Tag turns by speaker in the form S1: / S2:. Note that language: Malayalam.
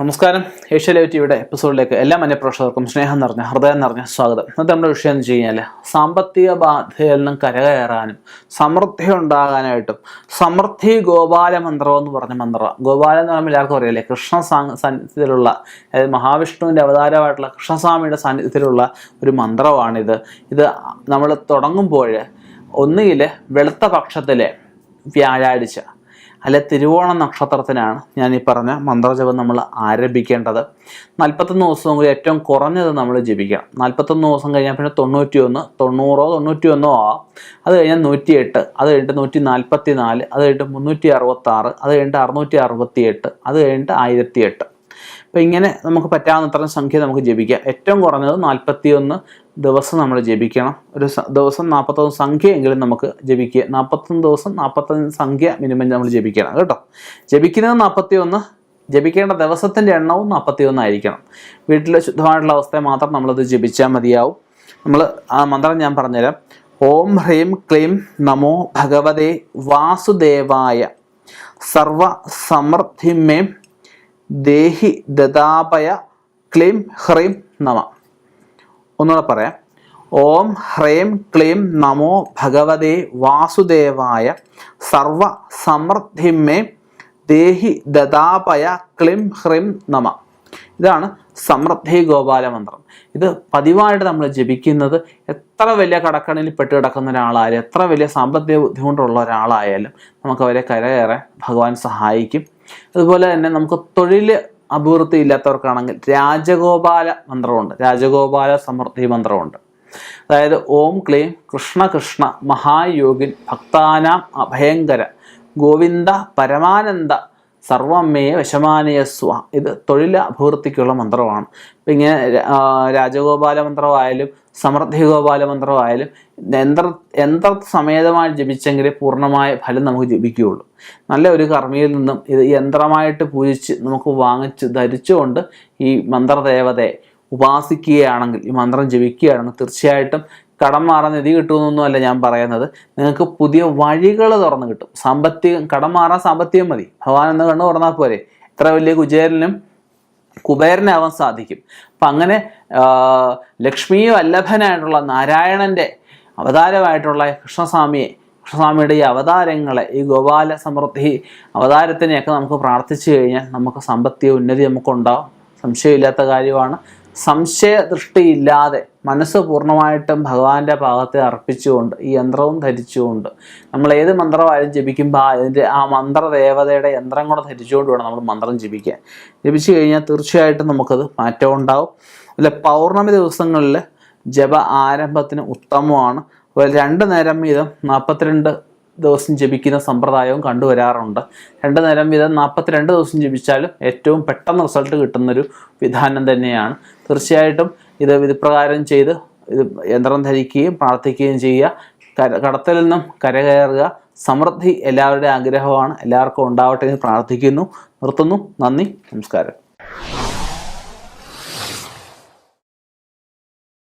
S1: നമസ്കാരം. ഏഷ്യ ലൈവ് ടിവിയുടെ എപ്പിസോഡിലേക്ക് എല്ലാ മന്യപ്രേക്ഷകർക്കും സ്നേഹം നിറഞ്ഞ ഹൃദയം നിറഞ്ഞ സ്വാഗതം. ഇന്നത്തെ നമ്മുടെ വിഷയം എന്ന് വെച്ച് കഴിഞ്ഞാൽ സാമ്പത്തിക ബാധ്യതയിൽ നിന്നും കരകയറാനും സമൃദ്ധി ഉണ്ടാകാനായിട്ടും സമൃദ്ധി ഗോപാല മന്ത്രം എന്ന് പറഞ്ഞ മന്ത്രം. ഗോപാലൻ എന്ന് പറയുമ്പോൾ എല്ലാവർക്കും അറിയില്ലേ കൃഷ്ണ സാന്നിധ്യത്തിലുള്ള അതായത് മഹാവിഷ്ണുവിന്റെ അവതാരമായിട്ടുള്ള കൃഷ്ണസ്വാമിയുടെ സാന്നിധ്യത്തിലുള്ള ഒരു മന്ത്രമാണിത്. ഇത് നമ്മൾ തുടങ്ങുമ്പോൾ ഒന്നുകിൽ വെളുത്ത പക്ഷത്തിലെ വ്യാഴാഴ്ച അല്ലെ തിരുവോണ നക്ഷത്രത്തിനാണ് ഞാൻ ഈ പറഞ്ഞ മന്ത്രജപം നമ്മൾ ആരംഭിക്കേണ്ടത്. നാൽപ്പത്തൊന്ന് ദിവസം കൂടി ഏറ്റവും കുറഞ്ഞത് നമ്മൾ ജപിക്കണം. നാൽപ്പത്തൊന്ന് ദിവസം കഴിഞ്ഞാൽ പിന്നെ തൊണ്ണൂറ്റി ഒന്ന് തൊണ്ണൂറോ തൊണ്ണൂറ്റി ഒന്നോ ആവാം. അത് കഴിഞ്ഞാൽ നൂറ്റി എട്ട് അത് കഴിഞ്ഞിട്ട് നൂറ്റി നാൽപ്പത്തി നാല് അത് കഴിഞ്ഞിട്ട് മുന്നൂറ്റി അറുപത്താറ് അത് കഴിഞ്ഞിട്ട് അറുന്നൂറ്റി അറുപത്തി എട്ട് അത് കഴിഞ്ഞിട്ട് ആയിരത്തി എട്ട് അപ്പം ഇങ്ങനെ നമുക്ക് പറ്റാവുന്നത്ര സംഖ്യ നമുക്ക് ജപിക്കാം. ഏറ്റവും കുറഞ്ഞത് നാൽപ്പത്തി ഒന്ന് ദിവസം നമ്മൾ ജപിക്കണം. ഒരു ദിവസം നാൽപ്പത്തൊന്ന് സംഖ്യയെങ്കിലും നമുക്ക് ജപിക്കുക. നാൽപ്പത്തൊന്ന് ദിവസം നാൽപ്പത്തൊന്ന് സംഖ്യ മിനിമം നമ്മൾ ജപിക്കണം കേട്ടോ. ജപിക്കുന്നത് നാൽപ്പത്തി ഒന്ന് ജപിക്കേണ്ട ദിവസത്തിന്റെ എണ്ണവും നാൽപ്പത്തി ഒന്നായിരിക്കണം വീട്ടിലെ ശുദ്ധമായിട്ടുള്ള അവസ്ഥയെ മാത്രം നമ്മളത് ജപിച്ചാൽ മതിയാവും. നമ്മൾ ആ മന്ത്രം ഞാൻ പറഞ്ഞുതരാം. ഓം ഹ്രീം ക്ലീം നമോ ഭഗവതേ വാസുദേവായ സർവ സമൃദ്ധിമേം ദേഹി ദദാപയ ക്ലീം ഹ്രീം നമ. ഒന്നുകൂടെ പറയാം. ഓം ഹ്രേം ക്ലീം നമോ ഭഗവതേ വാസുദേവായ സർവ സമൃദ്ധിമേ ദേഹി ദദാപയ ക്ലീം ഹ്രീം നമ. ഇതാണ് സമൃദ്ധി ഗോപാല മന്ത്രം. ഇത് പതിവായിട്ട് നമ്മൾ ജപിക്കുന്നത് എത്ര വലിയ കടക്കണിൽ പെട്ട് കിടക്കുന്ന ഒരാളായാലും എത്ര വലിയ സാമ്പത്തിക ബുദ്ധിമുട്ടുള്ള ഒരാളായാലും നമുക്ക് അവരെ കരകയറാൻ ഭഗവാൻ സഹായിക്കും. അതുപോലെ തന്നെ നമുക്ക് തൊഴിൽ അഭിവൃദ്ധി ഇല്ലാത്തവർക്കാണെങ്കിൽ രാജഗോപാല മന്ത്രമുണ്ട് രാജഗോപാല സമൃദ്ധി മന്ത്രമുണ്ട് അതായത് ഓം ക്ലീം കൃഷ്ണ കൃഷ്ണ മഹായോഗിൻ ഭക്താനാം അഭയങ്കര ഗോവിന്ദ പരമാനന്ദ സർവമ്മേ വശമാനയ സ്വ ഇത് തൊഴിൽ അഭിവൃദ്ധിക്കുള്ള മന്ത്രമാണ്. ഇപ്പം ഇങ്ങനെ രാജഗോപാല മന്ത്രമായാലും സമൃദ്ധി ഗോപാല മന്ത്രമായാലും യന്ത്ര യന്ത്ര സമേതമായി ജപിച്ചെങ്കിലേ പൂർണമായ ഫലം നമുക്ക് ജപിക്കുകയുള്ളൂ. നല്ല ഒരു കർമ്മിയിൽ നിന്നും ഇത് യന്ത്രമായിട്ട് പൂജിച്ച് നമുക്ക് വാങ്ങിച്ച് ധരിച്ചുകൊണ്ട് ഈ മന്ത്രദേവതയെ ഉപാസിക്കുകയാണെങ്കിൽ ഈ മന്ത്രം ജപിക്കുകയാണെങ്കിൽ തീർച്ചയായിട്ടും കടം മാറാൻ നിധി കിട്ടുമെന്നൊന്നുമല്ല ഞാൻ പറയുന്നത്. നിങ്ങൾക്ക് പുതിയ വഴികൾ തുറന്നു കിട്ടും. സാമ്പത്തികം കടം മാറാൻ സാമ്പത്തികം മതി. ഭഗവാൻ എന്ന് കണ്ണു തുറന്നാൽ പോരെ. എത്ര വലിയ കുചേരനും കുബേരനാവാൻ സാധിക്കും. അപ്പം അങ്ങനെ ലക്ഷ്മി വല്ലഭനായിട്ടുള്ള നാരായണന്റെ അവതാരമായിട്ടുള്ള കൃഷ്ണസ്വാമിയെ കൃഷ്ണസ്വാമിയുടെ ഈ അവതാരങ്ങളെ ഈ ഗോപാല സമൃദ്ധി അവതാരത്തിനെയൊക്കെ നമുക്ക് പ്രാർത്ഥിച്ചു കഴിഞ്ഞാൽ നമുക്ക് സാമ്പത്തിക ഉന്നതി നമുക്കുണ്ടാവും. സംശയമില്ലാത്ത കാര്യമാണ്. സംശയ ദൃഷ്ടിയില്ലാതെ മനസ്സ് പൂർണമായിട്ടും ഭഗവാന്റെ ഭാഗത്തെ അർപ്പിച്ചുകൊണ്ട് ഈ യന്ത്രവും ധരിച്ചുകൊണ്ട് നമ്മൾ ഏത് മന്ത്രമായാലും ജപിക്കുമ്പോൾ അതിന്റെ ആ മന്ത്രദേവതയുടെ യന്ത്രം കൂടെ ധരിച്ചുകൊണ്ട് വേണം നമ്മൾ മന്ത്രം ജപിക്കാൻ. ജപിച്ചു കഴിഞ്ഞാൽ തീർച്ചയായിട്ടും നമുക്കത് മാറ്റം ഉണ്ടാവും. അല്ല പൗർണമി ദിവസങ്ങളിൽ ജപ ആരംഭത്തിന് ഉത്തമമാണ്. അതുപോലെ രണ്ട് നേരം വീതം നാൽപ്പത്തിരണ്ട് ദിവസം ജപിക്കുന്ന സമ്പ്രദായവും കണ്ടുവരാറുണ്ട്. രണ്ട് നേരം വീതം നാൽപ്പത്തിരണ്ട് ദിവസം ജപിച്ചാലും ഏറ്റവും പെട്ടെന്ന് റിസൾട്ട് കിട്ടുന്നൊരു വിധാനം തന്നെയാണ്. തീർച്ചയായിട്ടും ഇത് വിധിപ്രകാരം ചെയ്ത് ഇത് യന്ത്രം ധരിക്കുകയും പ്രാർത്ഥിക്കുകയും ചെയ്യുക. കടത്തിൽ നിന്നും കരകയറുക. സമൃദ്ധി എല്ലാവരുടെയും ആഗ്രഹമാണ്. എല്ലാവർക്കും ഉണ്ടാവട്ടെ എന്ന് പ്രാർത്ഥിക്കുന്നു. നിർത്തുന്നു. നന്ദി. നമസ്കാരം.